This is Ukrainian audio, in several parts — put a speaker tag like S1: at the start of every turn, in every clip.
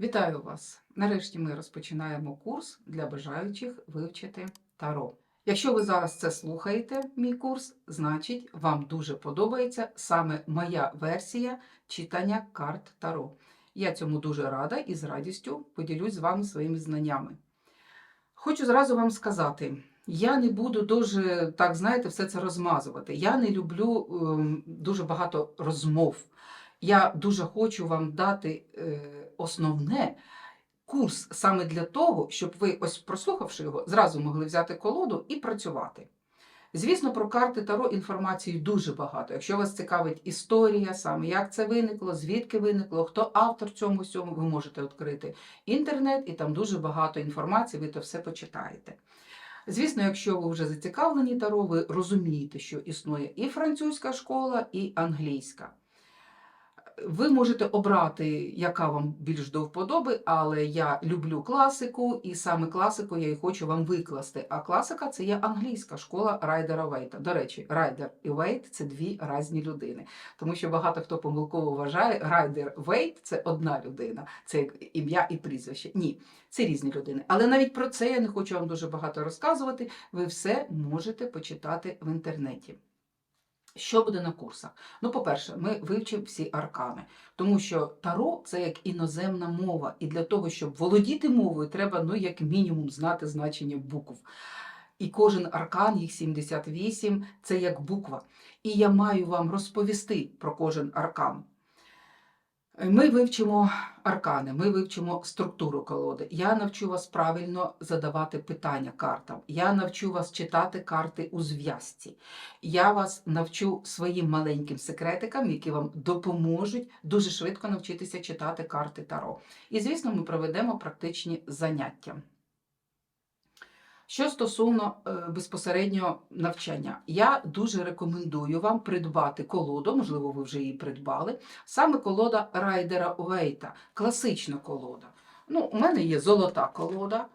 S1: Вітаю вас! Нарешті ми розпочинаємо курс для бажаючих вивчити таро. Якщо ви зараз це слухаєте, мій курс, значить вам дуже подобається саме моя версія читання карт таро. Я цьому дуже рада і з радістю поділюсь з вами своїми знаннями. Хочу зразу вам сказати, я не буду дуже, так знаєте, все це розмазувати. Я не люблю ем, дуже багато розмов. Я дуже хочу вам дати е, основне курс саме для того, щоб ви, ось прослухавши його, зразу могли взяти колоду і працювати. Звісно, про карти Таро інформації дуже багато. Якщо вас цікавить історія, саме як це виникло, звідки виникло, хто автор цьому всьому, ви можете відкрити інтернет, і там дуже багато інформації, ви то все почитаєте. Звісно, якщо ви вже зацікавлені Таро, ви розумієте, що існує і французька школа, і англійська. Ви можете обрати, яка вам більш до вподоби, але я люблю класику, і саме класику я і хочу вам викласти. А класика це є англійська школа Райдера Вейта. До речі, Райдер і Вейт це дві різні людини. Тому що багато хто помилково вважає, Райдер Вейт це одна людина, це ім'я і прізвище. Ні, це різні людини. Але навіть про це я не хочу вам дуже багато розказувати. Ви все можете почитати в інтернеті. Що буде на курсах? Ну, по-перше, ми вивчимо всі аркани, тому що таро це як іноземна мова, і для того, щоб володіти мовою, треба ну, як мінімум знати значення букв. І кожен аркан, їх 78, це як буква. І я маю вам розповісти про кожен аркан. Ми вивчимо аркани, ми вивчимо структуру колоди. Я навчу вас правильно задавати питання картам. Я навчу вас читати карти у зв'язці. Я вас навчу своїм маленьким секретикам, які вам допоможуть дуже швидко навчитися читати карти Таро. І, звісно, ми проведемо практичні заняття. Що стосовно безпосереднього безпосередньо навчання, я дуже рекомендую вам придбати колоду, можливо, ви вже її придбали, саме колода Райдера Уейта, класична колода. Ну, у мене є золота колода.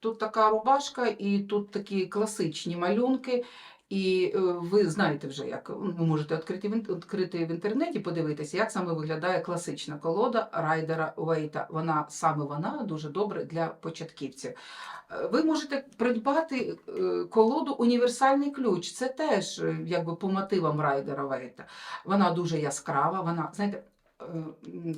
S1: Тут така рубашка, і тут такі класичні малюнки. І е, ви знаєте вже, як ви можете відкрити в, інтернеті, подивитися, як саме виглядає класична колода Райдера Уейта. Вона саме вона дуже добре для початківців. Е, Ви можете придбати е, колоду Універсальний ключ. Це теж якби по мотивам Райдера Вейта. Вона дуже яскрава, вона, знаєте,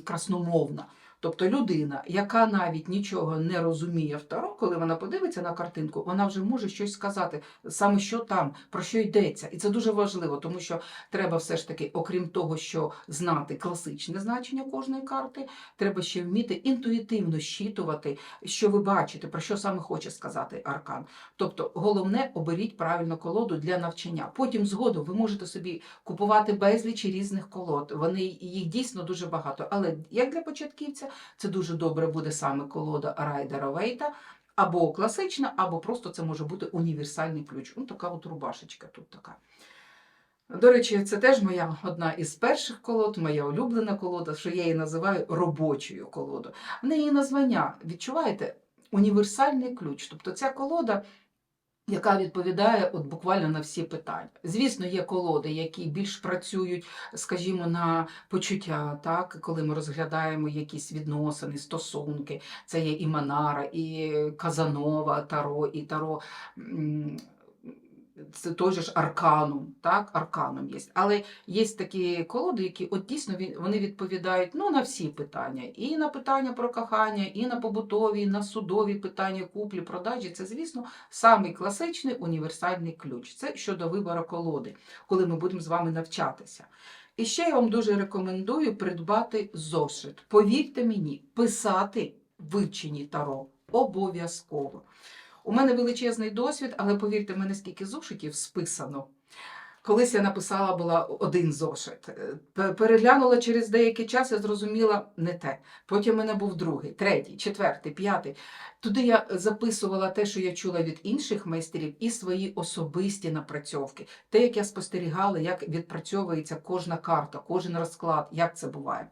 S1: красномовна. Тобто людина, яка навіть нічого не розуміє в таро, коли вона подивиться на картинку, вона вже може щось сказати, саме що там, про що йдеться. І це дуже важливо, тому що треба все ж таки, окрім того, що знати класичне значення кожної карти, треба ще вміти інтуїтивно щитувати, що ви бачите, про що саме хоче сказати аркан. Тобто, головне оберіть правильну колоду для навчання. Потім згодом ви можете собі купувати безліч різних колод. Вони їх дійсно дуже багато. Але як для початківця, це дуже добре буде саме колода Райдера Вейта. Або класична, або просто це може бути універсальний ключ. Ну, така от рубашечка тут така. До речі, це теж моя одна із перших колод, моя улюблена колода, що я її називаю робочою колодою. В неї названня, відчуваєте, універсальний ключ. Тобто ця колода, яка відповідає от буквально на всі питання. Звісно, є колоди, які більш працюють, скажімо, на почуття, так, коли ми розглядаємо якісь відносини, стосунки. Це є і Манара, і Казанова, Таро, і Таро. Це той же ж арканум, так, арканум є. Але є такі колоди, які от дійсно вони відповідають ну, на всі питання. І на питання про кохання, і на побутові, і на судові питання куплі, продажі. Це, звісно, самий класичний універсальний ключ. Це щодо вибору колоди, коли ми будемо з вами навчатися. І ще я вам дуже рекомендую придбати зошит. Повірте мені, писати вивчені таро обов'язково. У мене величезний досвід, але повірте, в мене скільки зошитів списано. Колись я написала була один зошит. Е, Переглянула через деякий час і зрозуміла не те. Потім в мене був другий, третій, четвертий, п'ятий. Туди я записувала те, що я чула від інших майстерів, і свої особисті напрацьовки. Те, як я спостерігала, як відпрацьовується кожна карта, кожен розклад, як це буває.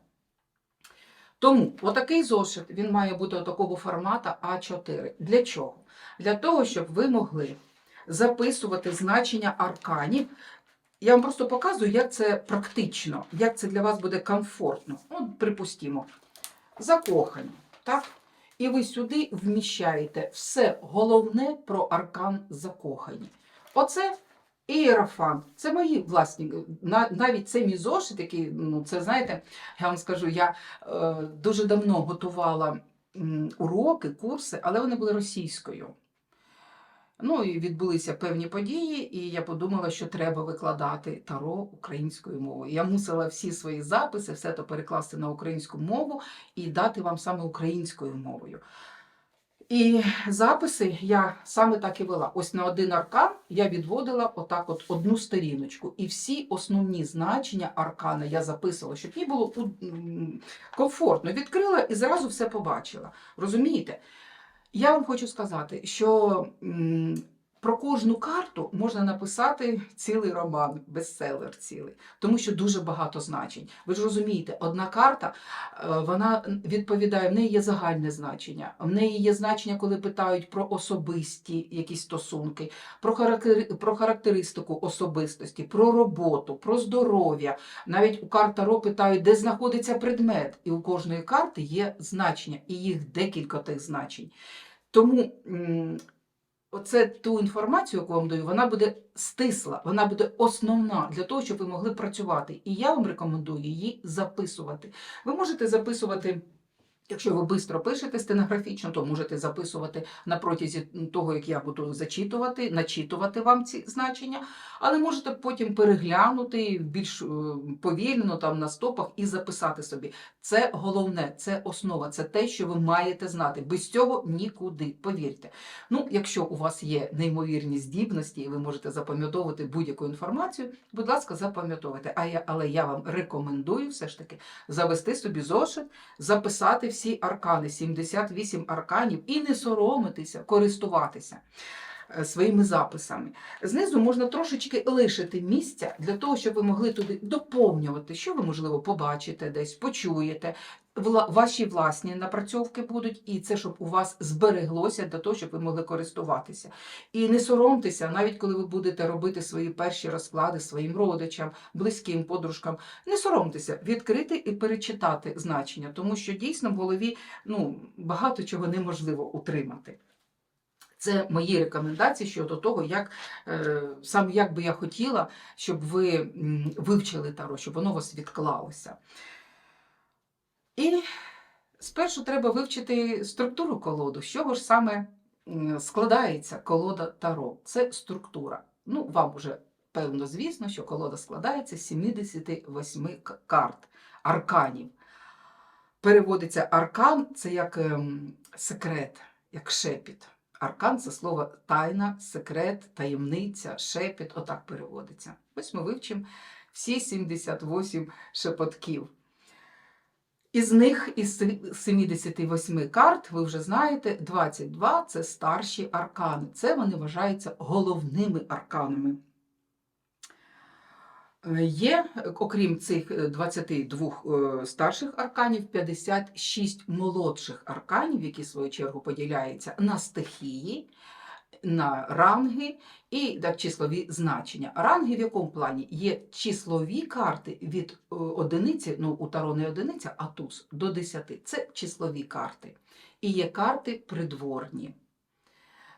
S1: Тому отакий зошит він має бути такого формату А4. Для чого? Для того, щоб ви могли записувати значення арканів. Я вам просто показую, як це практично, як це для вас буде комфортно. От, припустімо, закохані. Так? І ви сюди вміщаєте все головне про аркан закохані. Оце ієрофан. Це мої власні. Навіть це мій зошит, який, ну, це знаєте, я вам скажу, я е, дуже давно готувала уроки, курси, але вони були російською. Ну і відбулися певні події, і я подумала, що треба викладати таро українською мовою. Я мусила всі свої записи, все то перекласти на українську мову і дати вам саме українською мовою. І записи я саме так і вела. Ось на один аркан я відводила отак от одну сторіночку. І всі основні значення аркана я записувала, щоб їй було комфортно. Відкрила і зразу все побачила. Розумієте? Я вам хочу сказати, що про кожну карту можна написати цілий роман, бестселер цілий, тому що дуже багато значень. Ви ж розумієте, одна карта е, вона відповідає, в неї є загальне значення, в неї є значення, коли питають про особисті якісь стосунки, про, характери, про характеристику особистості, про роботу, про здоров'я. Навіть у карт Таро питають, де знаходиться предмет, і у кожної карти є значення, і їх декілька тих значень. Тому оце ту інформацію, яку вам даю, вона буде стисла, вона буде основна для того, щоб ви могли працювати. І я вам рекомендую її записувати. Ви можете записувати. Якщо ви швидко пишете стенографічно, то можете записувати на протязі того, як я буду зачитувати, начитувати вам ці значення, але можете потім переглянути більш е, повільно там на стопах і записати собі. Це головне, це основа, це те, що ви маєте знати. Без цього нікуди, повірте. Ну, якщо у вас є неймовірні здібності, і ви можете запам'ятовувати будь-яку інформацію, будь ласка, запам'ятовуйте. А я, але я вам рекомендую все ж таки завести собі зошит, записати всі аркани, 78 арканів, і не соромитися, користуватися е, своїми записами. Знизу можна трошечки лишити місця для того, щоб ви могли туди доповнювати, що ви, можливо, побачите десь, почуєте. Ваші власні напрацьовки будуть, і це щоб у вас збереглося для того, щоб ви могли користуватися. І не соромтеся, навіть коли ви будете робити свої перші розклади своїм родичам, близьким подружкам, не соромтеся відкрити і перечитати значення, тому що дійсно в голові ну, багато чого неможливо утримати. Це мої рекомендації щодо того, як е, саме як би я хотіла, щоб ви вивчили таро, щоб воно у вас відклалося. І спершу треба вивчити структуру колоду, з чого ж саме складається колода таро. Це структура. Ну, вам уже певно звісно, що колода складається з 78 карт, арканів. Переводиться аркан це як ем, секрет, як шепіт. Аркан це слово тайна, секрет, таємниця, шепіт, отак переводиться. Ось ми вивчимо всі 78 шепотків. Із них, із 78 карт, ви вже знаєте, 22 це старші аркани. Це вони вважаються головними арканами. Е, Є, е, окрім цих е, 22 е, старших арканів, 56 молодших арканів, які в свою чергу поділяються на стихії, на ранги і так, числові значення. Ранги в якому плані? Є числові карти від е, одиниці, ну у Таро не одиниця, а туз до 10. Це числові карти. І є карти придворні.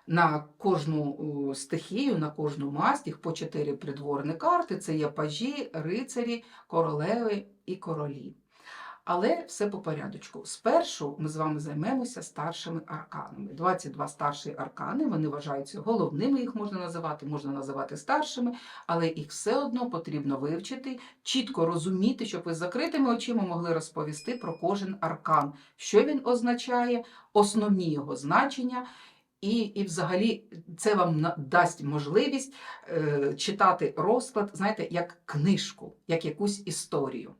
S1: На кожну е, стихію, на кожну масть їх по чотири придворні карти. Це є пажі, рицарі, королеви і королі. Але все по порядочку. Спершу ми з вами займемося старшими арканами. 22 старші аркани, вони вважаються головними, їх можна називати, можна називати старшими, але їх все одно потрібно вивчити, чітко розуміти, щоб ви з закритими очима могли розповісти про кожен аркан, що він означає, основні його значення. І, і взагалі це вам дасть можливість е, читати розклад, знаєте, як книжку, як якусь історію.